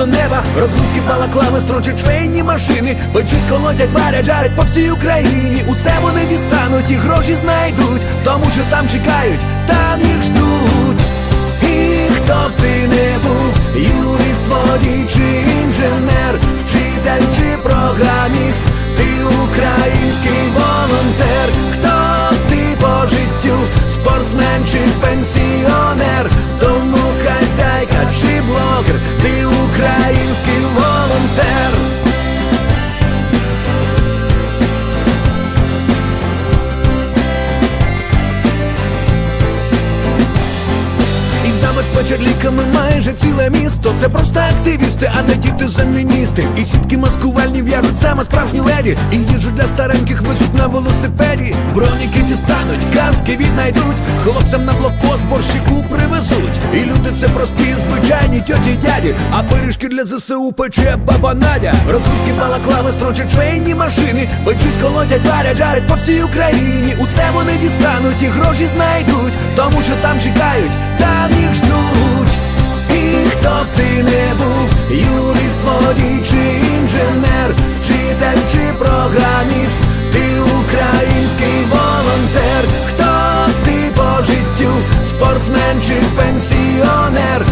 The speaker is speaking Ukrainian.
просто неба. Розгрузки балаклави строчать швейні машини. Печуть, колотять, варять, жарять по всій Україні. Усе вони дістануть і гроші знайдуть, тому що там чекають, там їх ждуть. І хто б ти не був, юрист, водій чи інженер, вчитель чи програміст, ти український волонтер, хто ти по життю, спортсмен чи І ліками майже ціле місто. Це просто активісти, а не діти заміністи. І сітки маскувальні в'яжуть саме справжні леді. І їжу для стареньких везуть на велосипеді. Броніки дістануть, каски віднайдуть. Хлопцям на блокпост борщику привезуть. І люди це прості, звичайні тьоті дяді. А пиріжки для ЗСУ пече баба Надя. Розрубки балаклави строчать швейні машини. Печуть, колотять, варять, жарять по всій Україні. Усе вони дістануть і гроші знайдуть. Тому що там чекають, там їх хто б ти не був, юрист, водій чи інженер, вчитель чи програміст, ти український волонтер, хто ти по життю, спортсмен чи пенсіонер,